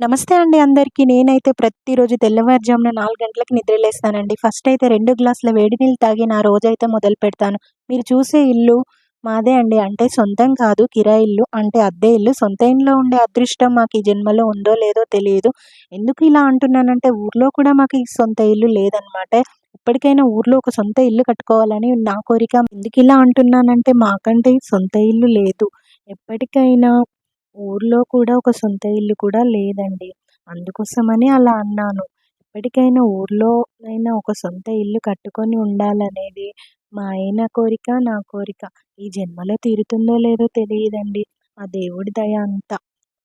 నమస్తే అండి అందరికీ. నేనైతే ప్రతిరోజు తెల్లవారుజామున నాలుగు గంటలకు నిద్రలేస్తానండి. ఫస్ట్ అయితే రెండు గ్లాసుల వేడి నీళ్ళు తాగి నా రోజైతే మొదలు పెడతాను. మీరు చూసే ఇల్లు మాదే అండి. అంటే సొంతం కాదు కిరాయి ఇల్లు. అంటే అద్దె ఇల్లు. సొంత ఇంట్లో ఉండే అదృష్టం మాకు ఈ జన్మలో ఉందో లేదో తెలియదు. ఎందుకు ఇలా అంటున్నానంటే ఊర్లో కూడా మాకు సొంత ఇల్లు లేదనమాట. ఇప్పటికైనా ఊర్లో ఒక సొంత ఇల్లు కట్టుకోవాలని నా కోరిక. ఎందుకు ఇలా అంటున్నానంటే మాకంటే సొంత ఇల్లు లేదు. ఎప్పటికైనా ఊర్లో కూడా ఒక సొంత ఇల్లు కూడా లేదండి. అందుకోసమని అలా అన్నాను. ఎప్పటికైనా ఊర్లో అయినా ఒక సొంత ఇల్లు కట్టుకొని ఉండాలనేది మా ఆయన కోరిక నా కోరిక. ఈ జన్మలో తీరుతుందో లేదో తెలియదండి. ఆ దేవుడి దయ అంతా.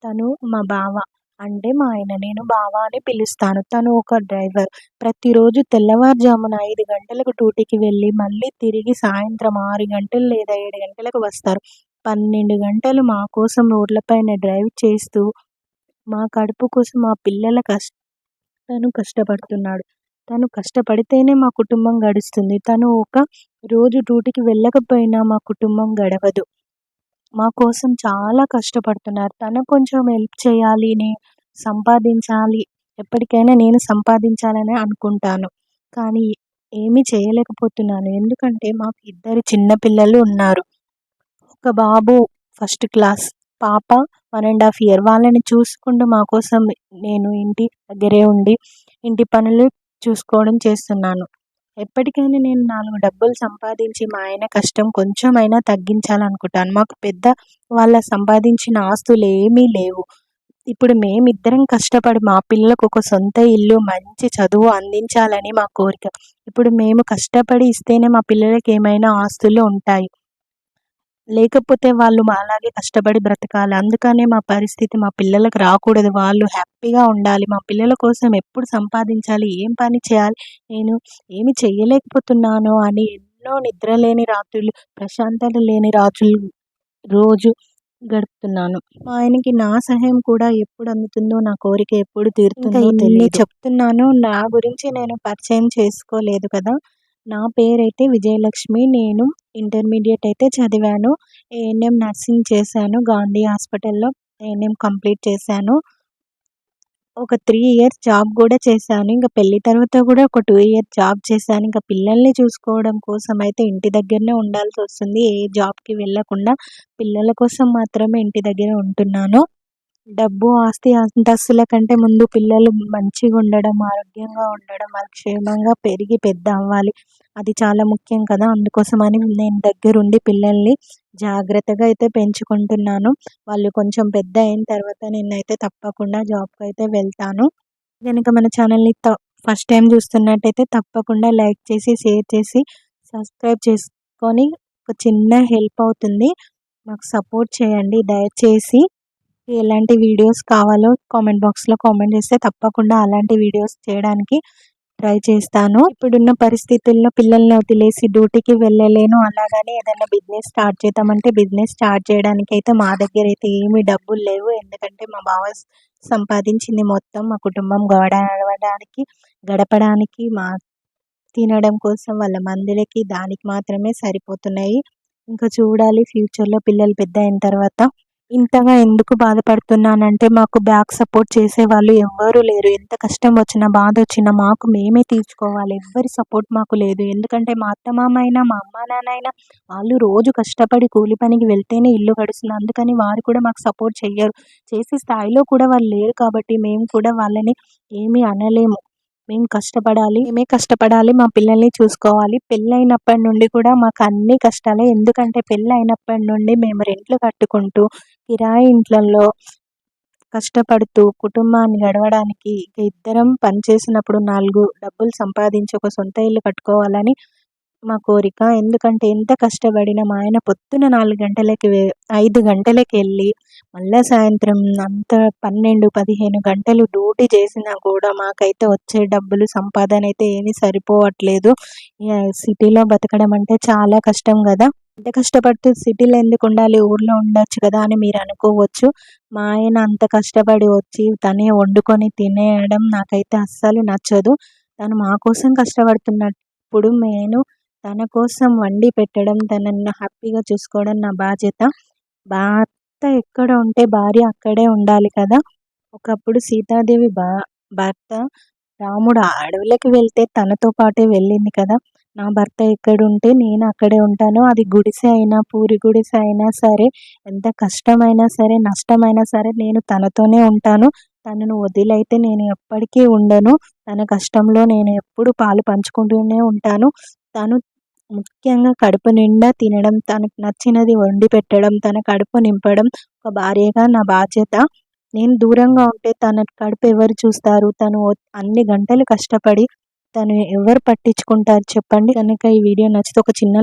తను మా బావ. అంటే మా ఆయన నేను బావ అని పిలుస్తాను. తను ఒక డ్రైవర్. ప్రతిరోజు తెల్లవారుజామున ఐదు గంటలకు డ్యూటీకి వెళ్ళి మళ్ళీ తిరిగి సాయంత్రం ఆరు గంటలు లేదా ఏడు గంటలకు వస్తారు. పన్నెండు గంటలు మా కోసం రోడ్లపైన డ్రైవ్ చేస్తూ మా కడుపు కోసం మా పిల్లల కష్ట తను కష్టపడుతున్నాడు. తను కష్టపడితేనే మా కుటుంబం గడుస్తుంది. తను ఒక రోజు డ్యూటీకి వెళ్ళకపోయినా మా కుటుంబం గడవదు. మా కోసం చాలా కష్టపడుతున్నారు. తను కొంచెం హెల్ప్ చేయాలి సంపాదించాలి ఎప్పటికైనా నేను సంపాదించాలని అనుకుంటాను. కానీ ఏమీ చేయలేకపోతున్నాను. ఎందుకంటే మాకు ఇద్దరు చిన్నపిల్లలు ఉన్నారు. ఒక బాబు ఫస్ట్ క్లాస్. పాప వన్ అండ్ హాఫ్ ఇయర్. వాళ్ళని చూసుకుంటూ మా కోసం నేను ఇంటి దగ్గరే ఉండి ఇంటి పనులు చూసుకోవడం చేస్తున్నాను. ఎప్పటికైనా నేను నాలుగు డబ్బులు సంపాదించి మా ఆయన కష్టం కొంచెమైనా తగ్గించాలనుకుంటాను. మాకు పెద్ద వాళ్ళ సంపాదించిన ఆస్తులు ఏమీ లేవు. ఇప్పుడు మేమిద్దరం కష్టపడి మా పిల్లలకు ఒక సొంత ఇల్లు మంచి చదువు అందించాలని మా కోరిక. ఇప్పుడు మేము కష్టపడి ఇస్తేనే మా పిల్లలకి ఏమైనా ఆస్తులు ఉంటాయి. లేకపోతే వాళ్ళు అలాగే కష్టపడి బ్రతకాలి. అందుకనే మా పరిస్థితి మా పిల్లలకు రాకూడదు. వాళ్ళు హ్యాపీగా ఉండాలి. మా పిల్లల కోసం ఎప్పుడు సంపాదించాలి? ఏం పని చేయాలి? నేను ఏమి చేయలేకపోతున్నాను అని ఎన్నో నిద్ర లేని రాత్రులు ప్రశాంతత లేని రాత్రులు రోజు గడుపుతున్నాను. మా ఆయనకి నా సహాయం కూడా ఎప్పుడు అందుతుందో నా కోరిక ఎప్పుడు తీరుతుందో తెలియదు చెప్తున్నాను. నా గురించి నేను పరిచయం చేసుకోలేదు కదా. నా పేరైతే విజయలక్ష్మి. నేను ఇంటర్మీడియట్ అయితే చదివాను. ఏఎన్ఎం నర్సింగ్ చేశాను. గాంధీ హాస్పిటల్లో ఏఎన్ఎం కంప్లీట్ చేశాను. ఒక త్రీ ఇయర్స్ జాబ్ కూడా చేశాను. ఇంకా పెళ్ళి తర్వాత కూడా ఒక టూ ఇయర్స్ జాబ్ చేశాను. ఇంకా పిల్లల్ని చూసుకోవడం కోసం అయితే ఇంటి దగ్గరనే ఉండాల్సి వస్తుంది. ఏ జాబ్కి వెళ్ళకుండా పిల్లల కోసం మాత్రమే ఇంటి దగ్గర ఉంటున్నాను. డబ్బు ఆస్తి అంతస్తుల కంటే ముందు పిల్లలు మంచిగా ఉండడం ఆరోగ్యంగా ఉండడం వాళ్ళు క్షేమంగా పెరిగి పెద్ద అవ్వాలి. అది చాలా ముఖ్యం కదా. అందుకోసమని నేను దగ్గరుండి పిల్లల్ని జాగ్రత్తగా అయితే పెంచుకుంటున్నాను. వాళ్ళు కొంచెం పెద్ద అయిన తర్వాత నేనైతే తప్పకుండా జాబ్కి అయితే వెళ్తాను. కనుక మన ఛానల్ని ఫస్ట్ టైం చూస్తున్నట్టయితే తప్పకుండా లైక్ చేసి షేర్ చేసి సబ్స్క్రైబ్ చేసుకొని ఒక చిన్న హెల్ప్ అవుతుంది. మాకు సపోర్ట్ చేయండి. దయచేసి ఎలాంటి వీడియోస్ కావాలో కామెంట్ బాక్స్లో కామెంట్ చేస్తే తప్పకుండా అలాంటి వీడియోస్ చేయడానికి ట్రై చేస్తాను. ఇప్పుడున్న పరిస్థితుల్లో పిల్లల్ని వదిలేసి డ్యూటీకి వెళ్ళలేను అలాగని ఏదైనా బిజినెస్ స్టార్ట్ చేద్దామంటే బిజినెస్ స్టార్ట్ చేయడానికి అయితే మా దగ్గర అయితే ఏమీ డబ్బులు లేవు. ఎందుకంటే మా బావ సంపాదించింది మొత్తం మా కుటుంబం గడవడానికి గడపడానికి మా తినడం కోసం వాళ్ళ మందులకి దానికి మాత్రమే సరిపోతున్నాయి. ఇంకా చూడాలి ఫ్యూచర్లో పిల్లలు పెద్ద అయిన తర్వాత ఇంతగా ఎందుకు బాధపడుతున్నానంటే మాకు బ్యాక్ సపోర్ట్ చేసే వాళ్ళు ఎవ్వరూ లేరు. ఎంత కష్టం వచ్చినా బాధ వచ్చినా మాకు మేమే తీర్చుకోవాలి. ఎవ్వరి సపోర్ట్ మాకు లేదు. ఎందుకంటే మా అత్త మామ అయినా మా అమ్మ నాన్న అయినా వాళ్ళు రోజు కష్టపడి కూలి పనికి వెళ్తేనే ఇల్లు గడుస్తుంది. అందుకని వారు కూడా మాకు సపోర్ట్ చెయ్యరు. చేసే స్థాయిలో కూడా వాళ్ళు లేరు కాబట్టి మేము కూడా వాళ్ళని ఏమీ అనలేము. మేము కష్టపడాలి మేమే కష్టపడాలి మా పిల్లల్ని చూసుకోవాలి. పెళ్ళైనప్పటి నుండి కూడా మాకు అన్ని కష్టాలే. ఎందుకంటే పెళ్ళి అయినప్పటి నుండి మేము రెంట్లు కట్టుకుంటూ కిరాయి ఇంట్లలో కష్టపడుతూ కుటుంబాన్ని గడవడానికి ఇద్దరం పనిచేసినప్పుడు నాలుగు డబ్బులు సంపాదించి ఒక సొంత ఇల్లు కట్టుకోవాలని మా కోరిక. ఎందుకంటే ఎంత కష్టపడినా మా ఆయన పొద్దున నాలుగు గంటలకి ఐదు గంటలకి వెళ్ళి మళ్ళీ సాయంత్రం అంత పన్నెండు పదిహేను గంటలు డ్యూటీ చేసినా కూడా మాకైతే వచ్చే డబ్బులు సంపాదన అయితే ఏమీ సరిపోవట్లేదు. సిటీలో బతకడం అంటే చాలా కష్టం కదా. ఎంత కష్టపడుతూ సిటీలో ఎందుకు ఉండాలి? ఊర్లో ఉండొచ్చు కదా అని మీరు అనుకోవచ్చు. మా ఆయన అంత కష్టపడి వచ్చి తనే వండుకొని తినేయడం నాకైతే అస్సలు నచ్చదు. తను మా కోసం కష్టపడుతున్నప్పుడు నేను తన కోసం వండి పెట్టడం తనని హ్యాపీగా చూసుకోవడం నా బాధ్యత. భర్త ఎక్కడ ఉంటే భార్య అక్కడే ఉండాలి కదా. ఒకప్పుడు సీతాదేవి భా భర్త రాముడు అడవులకు వెళ్తే తనతో పాటే వెళ్ళింది కదా. నా భర్త ఎక్కడుంటే నేను అక్కడే ఉంటాను. అది గుడిసె అయినా పూరి గుడిసె అయినా సరే ఎంత కష్టమైనా సరే నష్టమైనా సరే నేను తనతోనే ఉంటాను. తనను వదిలైతే నేను ఎప్పటికీ ఉండను. తన కష్టంలో నేను ఎప్పుడు పాలు పంచుకుంటూనే ఉంటాను. తను ముఖ్యంగా కడుపు నిండా తినడం తనకు నచ్చినది వండి పెట్టడం తన కడుపు నింపడం ఒక భార్యగా నా బాధ్యత. నేను దూరంగా ఉంటే తన కడుపు ఎవరు చూస్తారు? తను అన్ని గంటలు కష్టపడి తను ఎవరు పట్టించుకుంటారు చెప్పండి. కనుక ఈ వీడియో నచ్చితే ఒక చిన్న